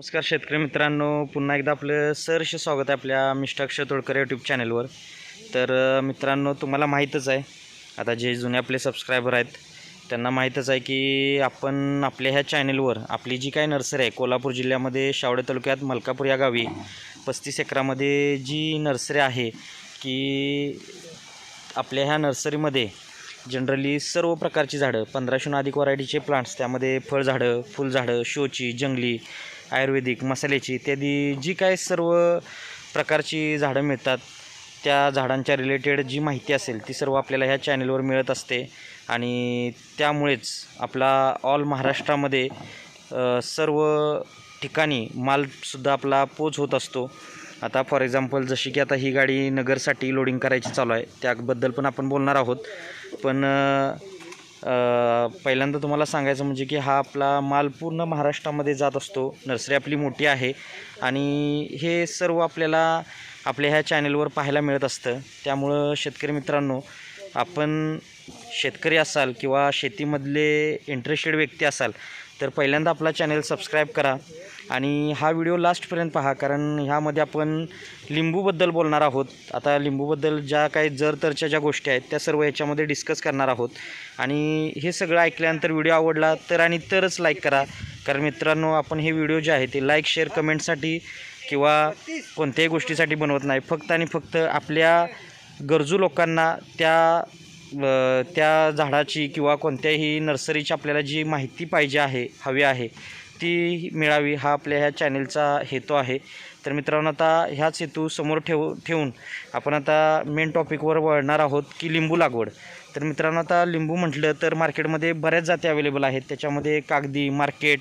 नमस्कार शेतकरी मित्रांनो पुन्हा एकदा आपलं सहर्ष स्वागत आहे आपल्या मिस्टाक्ष तोडकर यूट्यूब चॅनलवर तर मित्रांनो तुम्हाला माहीतच आहे आता जे जुने आपले सबस्क्रायबर आहेत त्यांना माहीतच आहे की आपण आपल्या ह्या चॅनलवर आपली जी काय नर्सरी आहे कोल्हापूर जिल्ह्यामध्ये शावडे तालुक्यात मलकापूर या गावी पस्तीस एकरामध्ये जी नर्सरी आहे की आपल्या ह्या नर्सरीमध्ये जनरली सर्व प्रकारची झाडं पंधराशेहून अधिक व्हरायटीचे प्लांट्स त्यामध्ये फळझाडं फुलझाडं शोची जंगली आयुर्वेदिक मसाल्याची इत्यादी जी काय सर्व प्रकारची झाडं मिळतात त्या झाडांच्या रिलेटेड जी माहिती असेल ती सर्व आपल्याला ह्या चॅनलवर मिळत असते. आणि त्यामुळेच आपला ऑल महाराष्ट्रामध्ये सर्व ठिकाणी मालसुद्धा आपला पोच होत असतो. आता फॉर एक्झाम्पल जशी की आता ही गाडी नगरसाठी लोडिंग करायची चालू आहे त्याबद्दल पण आपण बोलणार आहोत. पण पहिल्यांदा तुम्हाला सांगायचं म्हणजे की हा आपला माल पूर्ण महाराष्ट्रामध्ये जात असतो. नर्सरी आपली मोठी आहे. आणि हे सर्व आपल्याला आपल्या ह्या चॅनलवर पाहायला मिळत असतं. त्यामुळं शेतकरी मित्रांनो आपण शेतकरी असाल किंवा शेतीमधले इंटरेस्टेड व्यक्ती असाल तर पहिल्यांदा आपला चॅनल सबस्क्राईब करा आणि हा व्हिडिओ लास्टपर्यंत पहा कारण ह्यामध्ये आपण लिंबूबद्दल बोलणार आहोत. आता लिंबूबद्दल ज्या काही जर तरच्या ज्या गोष्टी आहेत त्या सर्व याच्यामध्ये डिस्कस करणार आहोत. आणि हे सगळं ऐकल्यानंतर व्हिडिओ आवडला तर आणि तरच लाईक करा. कारण मित्रांनो आपण हे व्हिडिओ जे आहे ते लाईक शेअर कमेंटसाठी किंवा कोणत्याही गोष्टीसाठी बनवत नाही. फक्त आणि फक्त आपल्या गरजू लोकांना त्या त्या झाडाची किंवा कोणत्याही नर्सरीची आपल्याला जी माहिती पाहिजे आहे हवी आहे ती मिळावी हा आपल्या ह्या चॅनेलचा हेतू आहे. तर मित्रांनो आता ह्याच हेतू समोर ठेव ठेवून आपण आता मेन टॉपिकवर वळणार आहोत की लिंबू लागवड. तर मित्रांनो आता लिंबू म्हटलं तर मार्केटमध्ये बऱ्याच जाती अवेलेबल आहेत. त्याच्यामध्ये कागदी मार्केट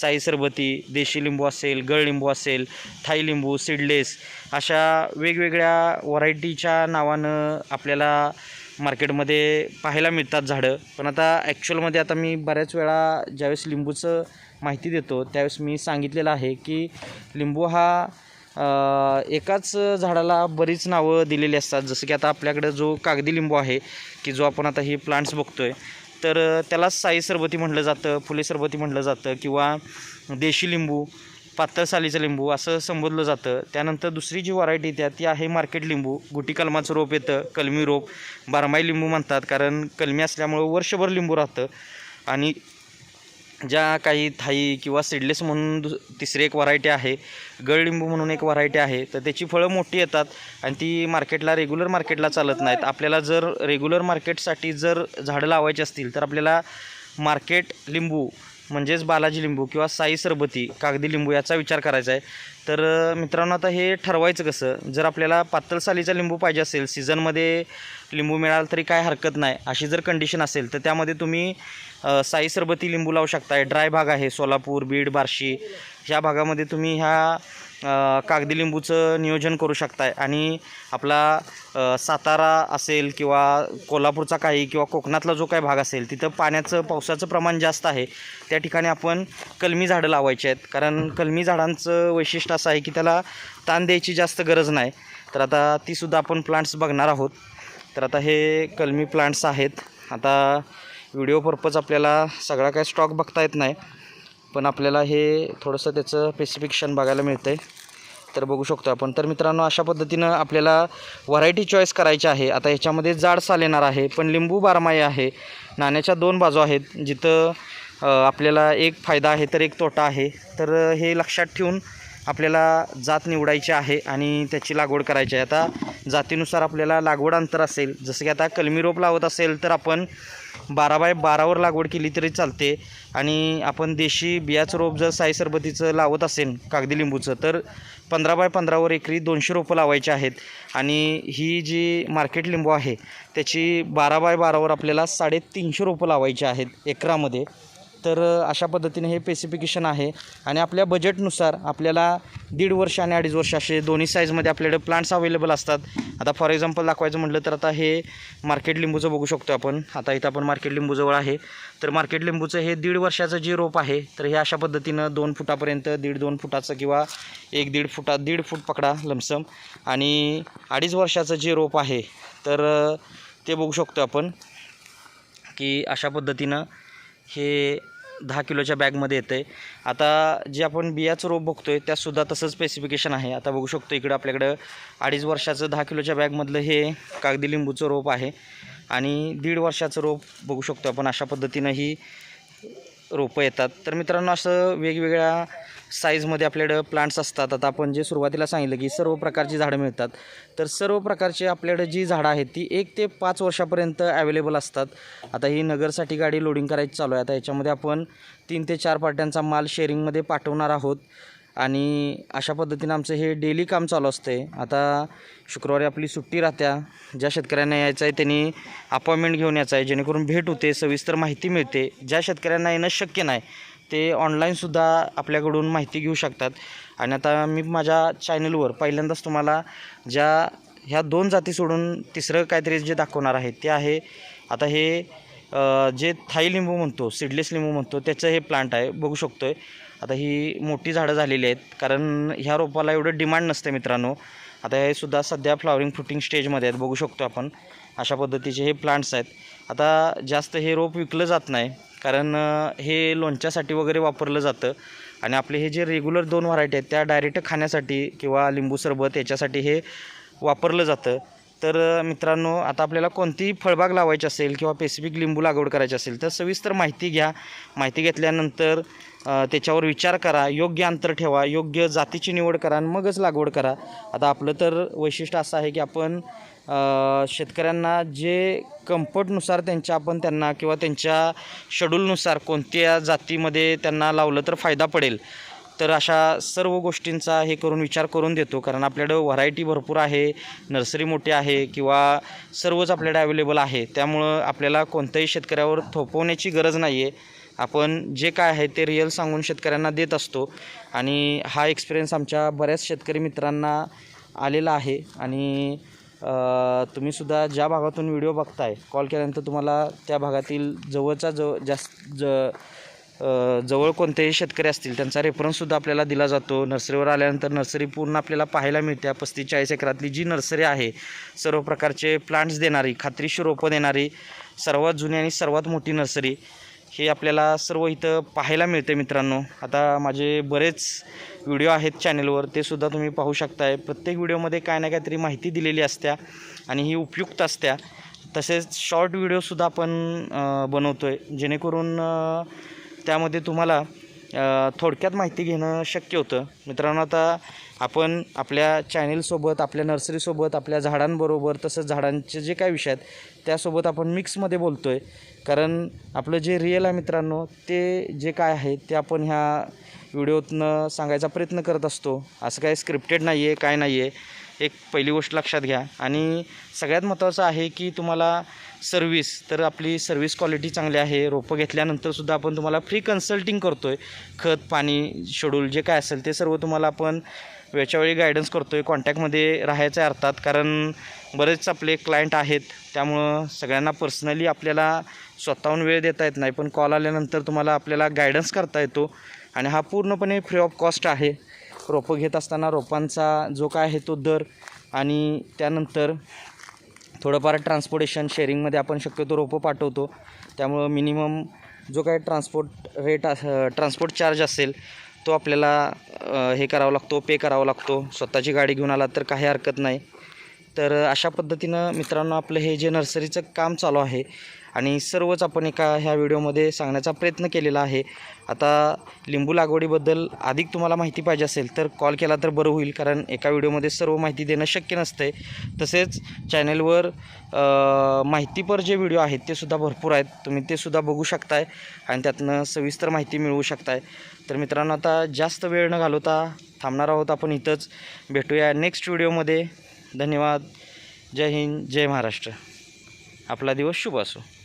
साई सरबती देशी लिंबू असेल गळ लिंबू असेल थाई लिंबू सीडलेस अशा वेगवेगळ्या व्हरायटीच्या नावानं आपल्याला मार्केटमध्ये पाहायला मिळतात झाडं. पण आता ॲक्च्युअलमध्ये आता मी बऱ्याच वेळा ज्यावेळेस लिंबूचं माहिती देतो त्यावेळेस मी सांगितलेलं आहे की लिंबू हा एकाच झाडाला बरीच नावं दिलेली असतात. जसं की आता आपल्याकडं जो कागदी लिंबू आहे की जो आपण आता ही प्लांट्स बघतो आहे तर त्याला साई सरबती म्हटलं जातं फुले सरबती म्हटलं जातं किंवा देशी लिंबू पातळ सालीचं लिंबू असं संबोधलं जातं. त्यानंतर दुसरी जी व्हरायटी त्या ती आहे मार्केट लिंबू. गुटी कलमाचं रोप येतं कलमी रोप. बारमाही लिंबू म्हणतात कारण कलमी असल्यामुळं वर्षभर लिंबू राहतं. आणि ज्या काही थाई किंवा सीडलेस म्हणून दु तिसरी एक व्हरायटी आहे गळलिंबू म्हणून एक व्हरायटी आहे तर त्याची फळं मोठी येतात आणि ती मार्केटला रेग्युलर मार्केटला चालत नाहीत. आपल्याला जर रेग्युलर मार्केटसाठी जर झाडं लावायची असतील तर आपल्याला मार्केट लिंबू म्हणजेच बालाजी लिंबू किंवा साई सरबती कागदी लिंबू याचा विचार करायचा आहे. तर मित्रांनो आता हे ठरवायचं कसं? जर आपल्याला पातळ सालीचा लिंबू पाहिजे असेल सीझनमध्ये लिंबू मिळाला तरी काय हरकत नाही. अशी जर कंडिशन असेल तर त्यामध्ये तुम्ही साई सरबती लिंबू लावू शकताय. ड्राय भाग आहे सोलापूर बीड बार्शी. ह्या भागामध्ये तुम्ही ह्या कागदी लिंबूचं नियोजन करू शकताय. आणि आपला सातारा असेल किंवा कोल्हापूरचा काही किंवा कोकणातला जो काही भाग असेल तिथं पाण्याचं पावसाचं प्रमाण जास्त आहे. त्या ठिकाणी आपण कलमी झाडं लावायची आहेत. कारण कलमी झाडांचं वैशिष्ट्य असं आहे की त्याला ताण द्यायची जास्त गरज नाही. तर आता तीसुद्धा आपण प्लांट्स बघणार आहोत. तर आता हे कलमी प्लांट्स आहेत. आता व्हिडिओ पर्पज आपल्याला सगळा काही स्टॉक बघता येत नाही. पण आपल्याला हे थोडंसं त्याचं स्पेसिफिकेशन बघायला मिळतं आहे तर बघू शकतो आपण. तर मित्रांनो अशा पद्धतीनं आपल्याला व्हरायटी चॉईस करायची आहे. आता ह्याच्यामध्ये जाड साल येणार आहे पण लिंबू बारमाही आहे. नाण्याच्या दोन बाजू आहेत जिथं आपल्याला एक फायदा आहे तर एक तोटा आहे. तर हे लक्षात ठेवून आपल्याला जात निवडायची आहे आणि त्याची लागवड करायची आहे. आता जातीनुसार आपल्याला लागवड अंतर असेल जसं की आता कलमी रोप लावत असेल तर आपण बारा बाय बारावर लागवड केली तरी चालते. आणि आपण देशी बियाचं रोप जर साई सरबतीचं लावत असेल कागदी लिंबूचं तर पंधरा बाय पंधरावर एकरी दोनशे रोपं लावायची आहेत. आणि ही जी मार्केट लिंबू आहे त्याची बारा बाय बारावर आपल्याला साडेतीनशे रोपं लावायची आहेत एकरामध्ये. तर अशा पद्धतीने हे स्पेसिफिकेशन आहे. आणि आपल्या बजेटनुसार आपल्याला दीड वर्ष आणि अडीच वर्ष असे दोन्ही साईजमध्ये आपल्याकडे प्लांट्स अवेलेबल असतात. आता फॉर एक्झाम्पल दाखवायचं म्हटलं तर आता हे मार्केट लिंबूचं बघू शकतो आपण. आता इथं आपण मार्केट लिंबूजवळ आहे. तर मार्केट लिंबूचं हे दीड वर्षाचं जे रोप आहे तर हे अशा पद्धतीनं दोन फुटापर्यंत दीड दोन फुटाचं किंवा एक दीड फुटा दीड फूट पकडा लमसम. आणि अडीच वर्षाचं जे रोप आहे तर ते बघू शकतो आपण की अशा पद्धतीनं हे दहा किलोच्या बॅगमध्ये येतं आहे आता जे आपण बियाचं रोप बघतो आहे त्यासुद्धा तसंच स्पेसिफिकेशन आहे. आता बघू शकतो इकडं आपल्याकडं अडीच वर्षाचं दहा किलोच्या बॅगमधलं हे कागदी लिंबूचं रोप आहे. आणि दीड वर्षाचं रोप बघू शकतो आपण अशा पद्धतीनं ही रोपं येतात. तर मित्रांनो असं वेगवेगळ्या साईजमध्ये आपल्याकडं प्लांट्स असतात. आता आपण जे सुरुवातीला सांगितलं की सर्व प्रकारची झाडं मिळतात. तर सर्व प्रकारची आपल्याकडं जी झाडं आहेत ती एक ते पाच वर्षापर्यंत अवेलेबल असतात. आता ही नगरसाठी गाडी लोडिंग करायची चालू आहे. आता याच्यामध्ये आपण तीन ते चार पार्ट्यांचा माल शेअरिंगमध्ये पाठवणार आहोत. आणि अशा पद्धतीनं आमचं हे डेली काम चालू असतं आता शुक्रवारी आपली सुट्टी राहत्या. ज्या शेतकऱ्यांना यायचं आहे त्यांनी अपॉइंटमेंट घेऊन यायचं आहे. जेणेकरून भेट होते सविस्तर माहिती मिळते. ज्या शेतकऱ्यांना येणं शक्य नाही ते ऑनलाईनसुद्धा आपल्याकडून माहिती घेऊ शकतात. आणि आता मी माझ्या चॅनलवर पहिल्यांदाच तुम्हाला ज्या ह्या दोन जाती सोडून तिसरं काहीतरी जे दाखवणार आहे ते आहे आता हे जे थाई लिंबू म्हणतो सीडलेस लिंबू म्हणतो त्याचं हे प्लांट आहे बघू शकतो आहे आता ही मोठी झाडं झालेली आहेत कारण ह्या रोपाला एवढं डिमांड नसते मित्रांनो. आता हे सुद्धा सध्या फ्लॉवरिंग फ्रुटिंग स्टेजमध्ये आहेत बघू शकतो आपण. अशा पद्धतीचे हे प्लांट्स आहेत. आता जास्त हे रोप विकलं जात नाही. कारण हे लोणच्यासाठी वगैरे वापरलं जातं. आणि आपले हे जे रेग्युलर दोन व्हरायटी आहेत त्या डायरेक्ट खाण्यासाठी किंवा लिंबू सरबत याच्यासाठी हे वापरलं जातं. तर मित्रांनो आता आपल्याला कोणतीही फळबाग लावायची असेल किंवा पेसिफिक लिंबू लागवड करायची असेल तर सविस्तर माहिती घ्या. माहिती घेतल्यानंतर त्याच्यावर विचार करा. योग्य अंतर ठेवा. योग्य जातीची निवड करा आणि मगच लागवड करा. आता आपलं तर वैशिष्ट्य असं आहे की आपण शेतकऱ्यांना जे कम्फर्टनुसार त्यांच्या आपण त्यांना किंवा त्यांच्या शेड्यूलनुसार कोणत्या जातीमध्ये त्यांना लावलं तर फायदा पडेल. तर अशा सर्व गोष्टींचा हे करून विचार करून देतो. कारण आपल्याकडं व्हरायटी भरपूर आहे नर्सरी मोठी आहे किंवा सर्वच आपल्याकडे अवेलेबल आहे. त्यामुळं आपल्याला कोणत्याही शेतकऱ्यावर थोपवण्याची गरज नाही आहे आपण जे काय आहे ते रिअल सांगून शेतकऱ्यांना देत असतो. आणि हा एक्सपिरियन्स आमच्या बऱ्याच शेतकरी मित्रांना आलेला आहे. आणि तुम्हीसुद्धा ज्या भागातून व्हिडिओ बघताय कॉल केल्यानंतर तुम्हाला त्या भागातील जवळचा जवळ जास्त ज जवळ कोणतेही शेतकरी असतील त्यांचा रेफरन्ससुद्धा आपल्याला दिला जातो. नर्सरीवर आल्यानंतर नर्सरी पूर्ण आपल्याला पाहायला मिळते. पस्तीस चाळीस एकरातली जी नर्सरी आहे सर्व प्रकारचे प्लांट्स देणारी खात्रीशी रोपं देणारी सर्वात जुनी आणि सर्वात मोठी नर्सरी हे आपल्याला सर्व इथं पाहायला मिळते मित्रांनो. आता माझे बरेच व्हिडिओ आहेत चॅनलवर ते सुद्धा तुम्ही पाहू शकताय. प्रत्येक व्हिडिओमध्ये काय ना काहीतरी माहिती दिलेली असत्या आणि ही उपयुक्त असत्या. तसेच शॉर्ट व्हिडिओसुद्धा आपण बनवतो आहे जेणेकरून त्यामध्ये तुम्हाला थोडक्यात माहिती घेणं शक्य होतं. मित्रांनो आता आपण आपल्या चॅनेलसोबत आपल्या नर्सरीसोबत आपल्या झाडांबरोबर तसंच झाडांचे जे काय विषय आहेत त्यासोबत आपण मिक्समध्ये बोलतो आहे कारण आपलं जे रिअल आहे मित्रांनो ते जे काय आहे ते आपण ह्या व्हिडिओतनं सांगायचा प्रयत्न करत असतो. असं काय स्क्रिप्टेड नाही आहे काय नाही आहे एक पहिली गोष्ट लक्षात घ्या. आणि सगळ्यात महत्त्वाचं आहे की तुम्हाला सर्विस तर आपली सर्विस क्वालिटी चांगली आहे. रोपं घेतल्यानंतरसुद्धा आपण तुम्हाला फ्री कन्सल्टिंग करतो आहे खत पाणी शेड्यूल जे काय असेल ते सर्व तुम्हाला आपण वेळच्या वेळी गायडन्स करतो आहे कॉन्टॅक्टमध्ये राहायचं आहे अर्थात. कारण बरेच आपले क्लायंट आहेत. त्यामुळं सगळ्यांना पर्सनली आपल्याला स्वतःहून वेळ देता येत नाही. पण कॉल आल्यानंतर तुम्हाला आपल्याला गायडन्स करता येतो. आणि हा पूर्णपणे फ्री ऑफ कॉस्ट आहे. रोपं घेत असताना रोपांचा जो काय आहे तो दर आणि त्यानंतर थोडंफार ट्रान्सपोर्टेशन शेअरिंगमध्ये आपण शक्यतो रोपं पाठवतो. त्यामुळं मिनिमम जो काय ट्रान्सपोर्ट रेट ट्रान्सपोर्ट चार्ज असेल तो आपल्याला हे करावा लागतो पे करावा लागतो. स्वतःची गाडी घेऊन आला तर काही हरकत नाही. तर अशा पद्धतीनं मित्रांनो आपलं हे जे नर्सरीचं काम चालू आहे आणि सर्वच आपण एका ह्या व्हिडिओमध्ये सांगण्याचा प्रयत्न केलेला आहे. आता लिंबू लागवडीबद्दल अधिक तुम्हाला माहिती पाहिजे असेल तर कॉल केला तर बरं होईल कारण एका व्हिडिओमध्ये सर्व माहिती देणं शक्य नसते तसेच चॅनलवर माहितीपर जे व्हिडिओ आहेत ते सुद्धा भरपूर आहेत. तुम्ही ते सुद्धा बघू शकताय आणि त्यातनं सविस्तर माहिती मिळवू शकताय. तर मित्रांनो आता जास्त वेळ न घालवता थांबणार आहोत आपण इथंच. भेटूया नेक्स्ट व्हिडिओमध्ये. धन्यवाद. जय हिंद जय महाराष्ट्र. आपला दिवस शुभ असो.